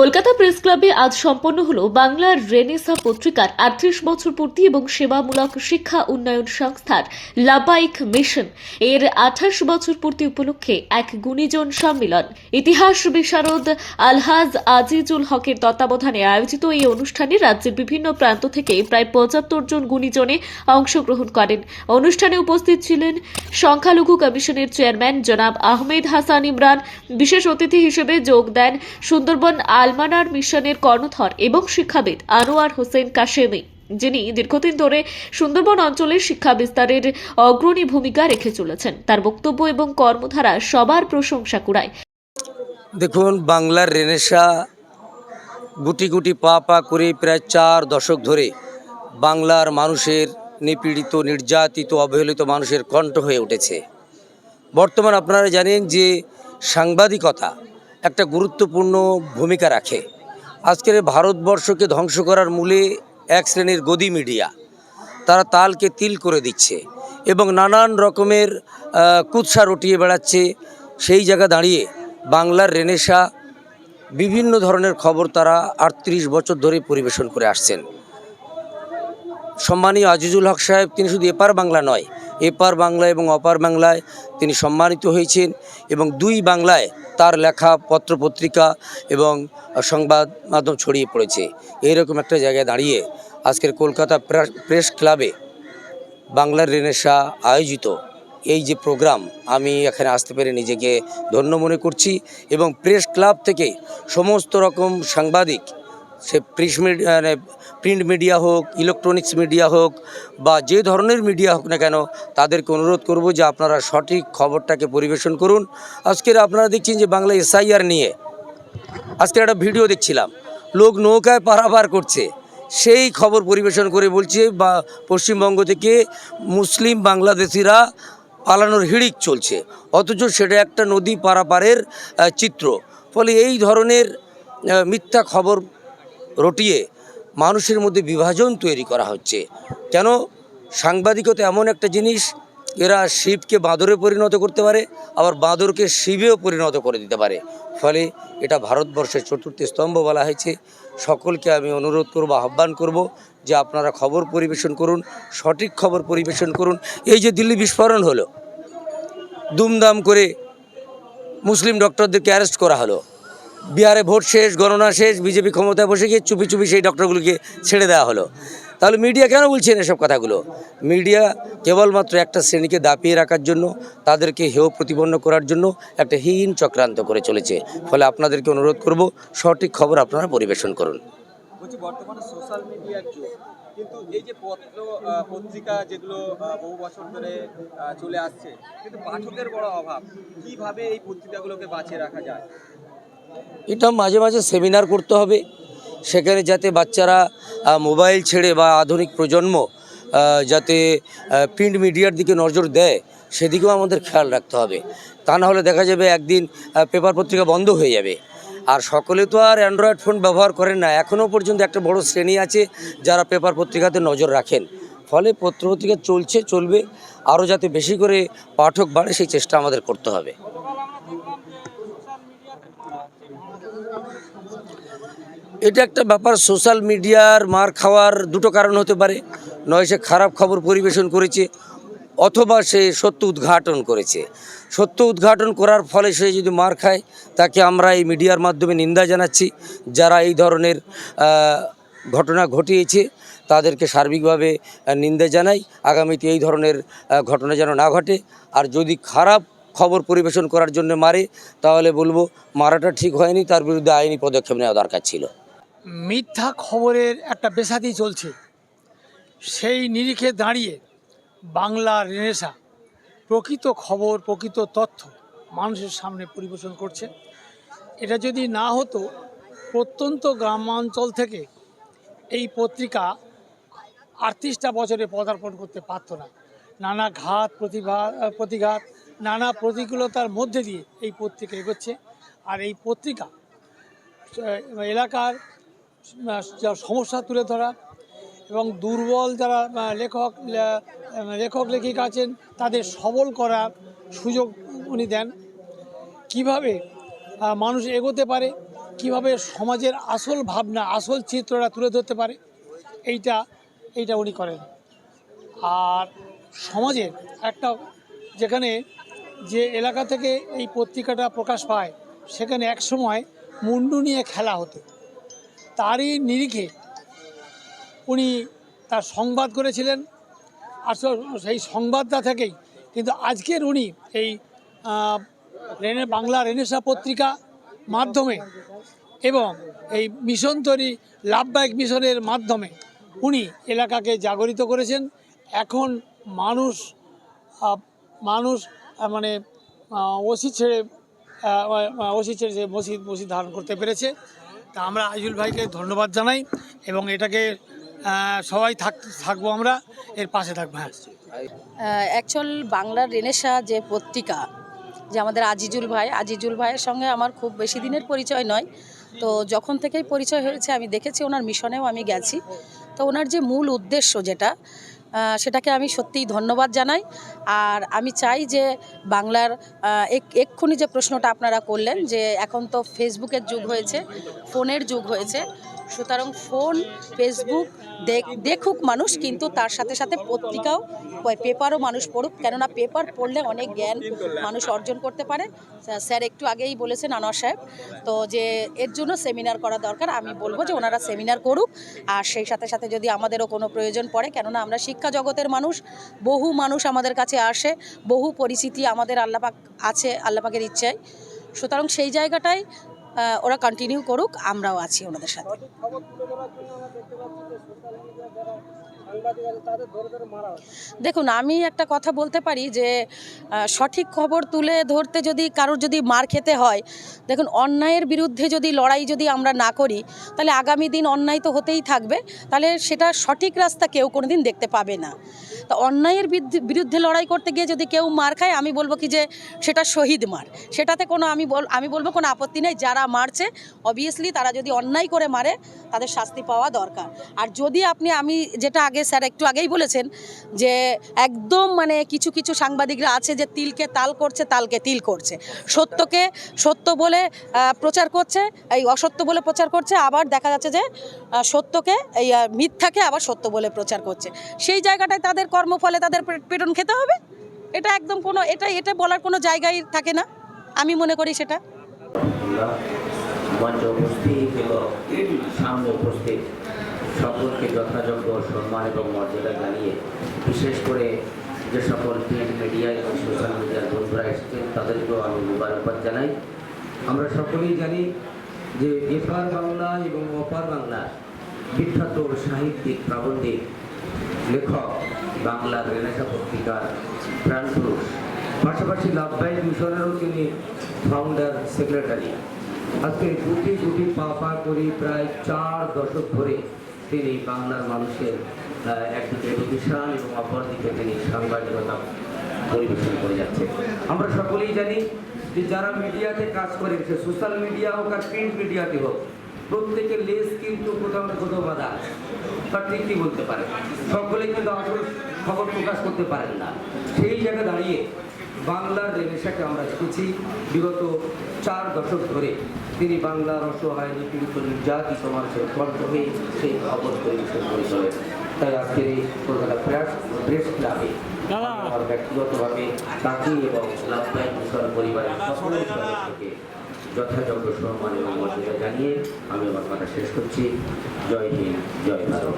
Kolkata press ক্লাবে আজ সম্পন্ন হলো বাংলার রেনেসা পত্রিকার আটত্রিশ বছর পূর্তি এবং সেবামূলক শিক্ষা উন্নয়ন সংস্থার লাবাইক মিশন। এর আঠাশ বছর পূর্তি উপলক্ষে এক গুণীজন সম্মেলন। ইতিহাস বিশারদ আলহাজ আজিজুল হকের তত্ত্বাবধানে আয়োজিত এই অনুষ্ঠানে রাজ্যের বিভিন্ন প্রান্ত থেকে প্রায় পঁচাত্তর জন গুণীজনে অংশগ্রহণ করেন। অনুষ্ঠানে উপস্থিত ছিলেন সংখ্যালঘু কমিশনের চেয়ারম্যান জনাব আহমেদ হাসান ইমরান। বিশেষ অতিথি হিসেবে যোগ দেন সুন্দরবন আলমানার মিশনের কর্ণধর এবং শিক্ষাবিদ আনোয়ার হোসেন কাশেমি, যিনি দীর্ঘদিন ধরে সুন্দরবন অঞ্চলের শিক্ষা বিস্তারের অগ্রণী ভূমিকা রেখে চলেছেন। তার বক্তব্য এবং কর্মধারা সবার প্রশংসা কুড়ায়। দেখুন, বাংলার রেনেসা গুটি গুটি পা পা করে প্রায় চার দশক ধরে বাংলার মানুষের নিপীড়িত, নির্যাতিত, অবহেলিত মানুষের কণ্ঠ হয়ে উঠেছে। বর্তমান আপনারা জানেন যে সাংবাদিকতা একটা গুরুত্বপূর্ণ ভূমিকা রাখে। আজকের ভারতবর্ষকে ধ্বংস করার মূলে এক শ্রেণির গদি মিডিয়া, তারা তালকে তিল করে দিচ্ছে এবং নানান রকমের কুৎসা রটিয়ে বেড়াচ্ছে। সেই জায়গা দাঁড়িয়ে বাংলার রেনেসা বিভিন্ন ধরনের খবর তারা আটত্রিশ বছর ধরে পরিবেশন করে আসছেন। সম্মানীয় আজিজুল হক সাহেব, তিনি শুধু এপার বাংলা নয়, এপার বাংলা এবং অপার বাংলায় তিনি সম্মানিত হয়েছেন এবং দুই বাংলায় তার লেখা, পত্রপত্রিকা এবং সংবাদ মাধ্যম ছড়িয়ে পড়েছে। এইরকম একটা জায়গায় দাঁড়িয়ে আজকের কলকাতা প্রেস- ক্লাবে বাংলার রেনেসা আয়োজিত এই যে প্রোগ্রাম, আমি এখানে আসতে পেরে নিজেকে ধন্য মনে করছি এবং প্রেস ক্লাব থেকে সমস্ত রকম সাংবাদিক সে প্রিস মানে প্রিন্ট মিডিয়া হোক, ইলেকট্রনিক্স মিডিয়া হোক, বা যে ধরনের মিডিয়া হোক না কেন, তাদেরকে অনুরোধ করব যে আপনারা সঠিক খবরটাকে পরিবেশন করুন। আজকের আপনারা দেখছেন যে বাংলা এসআইআর নিয়ে আজকে একটা ভিডিও দেখছিলাম। লোক নৌকায় পারাপার করছে। সেই খবর পরিবেশন করে বলছে বা পশ্চিমবঙ্গ থেকে মুসলিম বাংলাদেশিরা পালানোর হিড়িক চলছে। অথচ সেটা একটা নদী পারাপারের চিত্র। ফলে এই ধরনের মিথ্যা খবর রটিয়ে মানুষের মধ্যে বিভাজন তৈরি করা হচ্ছে। কেন? সাংবাদিকতা এমন একটা জিনিস, এরা শিবকে বাঁদরে পরিণত করতে পারে, আবার বাঁদরকে শিবেও পরিণত করে দিতে পারে। ফলে এটা ভারতবর্ষের চতুর্থ স্তম্ভ বলা হয়েছে। সকলকে আমি অনুরোধ করব, আহ্বান করব যে আপনারা খবর পরিবেশন করুন, সঠিক খবর পরিবেশন করুন। এই যে দিল্লি বিস্ফোরণ হলো, দুমদাম করে মুসলিম ডক্টরদেরকে অ্যারেস্ট করা হলো। বিহারে ভোট শেষ, গণনা শেষ, বিজেপি ক্ষমতায় বসে গিয়ে চুপি চুপি সেই ডক্টরগুলোকে ছেড়ে দেওয়া হলো। তাহলে মিডিয়া কেন বলছেন এসব কথাগুলো? মিডিয়া কেবলমাত্র একটা শ্রেণীকে দাপিয়ে রাখার জন্য, তাদেরকে হেয় প্রতিপন্ন করার জন্য একটা হীন চক্রান্ত করে চলেছে। ফলে আপনাদেরকে অনুরোধ করব, সঠিক খবর আপনারা পরিবেশন করুন। কিন্তু এই যে পত্র পত্রিকা যেগুলো বহু বছর ধরে চলে আসছে, কিন্তু পাঠকের বড় অভাব। কীভাবে এই পত্রিকাগুলোকে বাঁচিয়ে রাখা যায়? এটা মাঝে মাঝে সেমিনার করতে হবে। সেখানে যাতে বাচ্চারা মোবাইল ছেড়ে বা আধুনিক প্রজন্ম যাতে প্রিন্ট মিডিয়ার দিকে নজর দেয়, সেদিকেও আমাদের খেয়াল রাখতে হবে। তা না হলে দেখা যাবে একদিন পেপার পত্রিকা বন্ধ হয়ে যাবে। আর সকলে তো আর অ্যান্ড্রয়েড ফোন ব্যবহার করেন না। এখনও পর্যন্ত একটা বড় শ্রেণি আছে যারা পেপার পত্রিকাতে নজর রাখেন। ফলে পত্র পত্রিকা চলছে, চলবে। আরও যাতে বেশি করে পাঠক বাড়ে, সেই চেষ্টা আমাদের করতে হবে। এটা একটা ব্যাপার সোশ্যাল মিডিয়ার মার খাওয়ার দুটো কারণ হতে পারে। নয়, সে খারাপ খবর পরিবেশন করেছে, অথবা সে সত্য উদ্ঘাটন করেছে। সত্য উদ্ঘাটন করার ফলে সে যদি মার খায়, তাকে আমরা এই মিডিয়ার মাধ্যমে নিন্দা জানাচ্ছি। যারা এই ধরনের ঘটনা ঘটিয়েছে, তাদেরকে সার্বিকভাবে নিন্দা জানাই। আগামীতে এই ধরনের ঘটনা যেন না ঘটে। আর যদি খারাপ খবর পরিবেশন করার জন্য মারে, তাহলে বলব মারাটা ঠিক হয়নি, তার বিরুদ্ধে আইনি পদক্ষেপ নেওয়া দরকার ছিল। মিথ্যা খবরের একটা বেসাদি চলছে। সেই নিরিখে দাঁড়িয়ে বাংলা রেনেসা প্রকৃত খবর, প্রকৃত তথ্য মানুষের সামনে পরিবেশন করছে। এটা যদি না হতো, প্রত্যন্ত গ্রামাঞ্চল থেকে এই পত্রিকা আটত্রিশটা বছরে পদার্পণ করতে পারতো না। নানা ঘাত, প্রতিভা, প্রতিঘাত নানা প্রতিকূলতার মধ্যে দিয়ে এই পত্রিকা এগোচ্ছে। আর এই পত্রিকা এলাকার সমস্যা তুলে ধরা এবং দুর্বল যারা লেখক লেখক, লেখিকা আছেন, তাদের সবল করার সুযোগ উনি দেন। কীভাবে মানুষ এগোতে পারে, কীভাবে সমাজের আসল ভাবনা, আসল চিত্রটা তুলে ধরতে পারে, এইটা এইটা উনি করেন। আর সমাজের একটা, যেখানে যে এলাকা থেকে এই পত্রিকাটা প্রকাশ পায়, সেখানে এক সময় মুন্ডু নিয়ে খেলা হতো। তারই নিরিখে উনি তার সংবাদ করেছিলেন। আর সেই সংবাদটা থেকেই কিন্তু আজকের উনি এই রেনে, বাংলা রেনেসা পত্রিকা মাধ্যমে এবং এই মিশন তৈরি লাভবাহিক মিশনের মাধ্যমে উনি এলাকাকে জাগরিত করেছেন। এখন মানুষ মানুষ মানে ওসি ছেড়ে ওসি ছেড়ে যে মসজিদ মসজিদ ধারণ করতে পেরেছে। তা আমরা আইজুল ভাইকে ধন্যবাদ জানাই এবং এটাকে সবাই থাক, থাকব আমরা, এর পাশে থাকব হ্যাঁ। অ্যাকচুয়াল বাংলার রেনেসা যে পত্রিকা, যে আমাদের আজিজুল ভাই, আজিজুল ভাইয়ের সঙ্গে আমার খুব বেশি দিনের পরিচয় নয়। তো যখন থেকেই পরিচয় হয়েছে, আমি দেখেছি ওনার মিশনেও আমি গেছি। তো ওনার যে মূল উদ্দেশ্য যেটা সেটাকে আমি সত্যিই ধন্যবাদ জানাই। আর আমি চাই যে বাংলার এক- এক্ষুনি যে প্রশ্নটা আপনারা করলেন, যে এখন তো ফেসবুকের যুগ হয়েছে, ফোনের যুগ হয়েছে সুতরাং ফোন ফেসবুক দেখ- দেখুক মানুষ কিন্তু তার সাথে সাথে পত্রিকাও পেপারও মানুষ পড়ুক। কেননা পেপার পড়লে অনেক জ্ঞান মানুষ অর্জন করতে পারে। স্যার- একটু আগেই বলেছেন আনোয়ার সাহেব তো যে এর জন্য সেমিনার করা দরকার। আমি বলব যে ওনারা সেমিনার করুক। আর সেই সাথে সাথে যদি আমাদেরও কোনো প্রয়োজন পড়ে কেননা আমরা শিক্ষা জগতের মানুষ বহু মানুষ আমাদের কাছে আসে বহু পরিচিতি আমাদের আল্লাপাক আছে আল্লাপাকের ইচ্ছায়। সুতরাং সেই জায়গাটাই আহ, ওরা কন্টিনিউ করুক, আমরাও আছি ওনাদের সাথে। দেখুন, আমি একটা কথা বলতে পারি যে সঠিক খবর তুলে ধরতে যদি কারোর যদি মার খেতে হয়, দেখুন, অন্যায়ের বিরুদ্ধে যদি লড়াই যদি আমরা না করি, তাহলে আগামী দিন অন্যায় তো হতেই থাকবে। তাহলে সেটা সঠিক রাস্তা কেউ কোনো দিন দেখতে পাবে না। তা অন্যায়ের বিরুদ্ধে- লড়াই করতে গিয়ে যদি কেউ মার খায়, আমি বলব কি যে সেটা শহীদ মার। সেটাতে কোনো আমি বল, আমি বলব কোনো আপত্তি নেই। যারা মারছে অবভিয়াসলি তারা যদি অন্যায় করে মারে, তাদের শাস্তি পাওয়া দরকার। আর যদি আপনি, আমি যেটা আগে, স্যার একটু আগেই বলেছেন যে একদম মানে কিছু কিছু সাংবাদিকরা আছে যে তিলকে তাল করছে, তালকে তিল করছে। সত্যকে সত্য বলে প্রচার করছে, এই অসত্য বলে প্রচার করছে, আবার দেখা যাচ্ছে যে সত্যকে, এই মিথ্যাকে আবার সত্য বলে প্রচার করছে। সেই জায়গাটায় তাদের কর্মফলে তাদের পেটন খেতে হবে। এটা একদম কোনো, এটা এটা বলার কোনো জায়গায় থাকে না। আমি মনে করি সেটা। উপস্থিত সকলকে যথাযোগ্য সম্মান এবং মর্যাদা জানিয়ে বিশেষ করে যে সকল প্রিন্ট মিডিয়া এবং সোশ্যাল মিডিয়ার বন্ধুরা এসেছেন, তাদেরকেও আমি মুবারকবাদ জানাই। আমরা সকলেই জানি যে এপার বাংলা এবং অপার বাংলা বিখ্যাত সাহিত্যিক, প্রাবন্ধিক লেখক বাংলার রেনেসা পত্রিকার প্রাণপুরুষ পাশাপাশি লাভবাহিক মিশনেরও তিনি ফাউন্ডার সেক্রেটারি আজকে গুটি গুটি পা পা করে প্রায় চার দশক ধরে তিনি বাংলার মানুষের একদিকে এডুকেশন এবং অপরদিকে তিনি সাংবাদিকতা পরিবেশন করে যাচ্ছে আমরা সকলেই জানি যে যারা মিডিয়াতে কাজ করে সে সোশ্যাল মিডিয়া হোক আর প্রিন্ট মিডিয়াতে হোক প্রত্যেকের লেস কিন্তু কোথাও না কোথাও বাধা বা ঠিকই বলতে পারে? সকলেই কিন্তু আসল খবর প্রকাশ করতে পারেন না। সেই জায়গায় দাঁড়িয়ে বাংলার রেনেশাকে আমরা দেখেছি। বিগত চার দশক ধরে তিনি বাংলার অসহায় নিপীড়িত নির্যাতিত মানুষের কণ্ঠ হয়ে সেই খবর পরিবেশন করে চলেন। তাই আজকের এই কলকাতা প্রেস প্রেস ক্লাবে আমার ব্যক্তিগতভাবে তাকে এবং পরিবারের সকল সদস্যকে যথাযোগ্য সম্মানীয় মর্যাদা জানিয়ে আমি আমার কথা শেষ করছি। জয় হিন্দ জয় ভারত।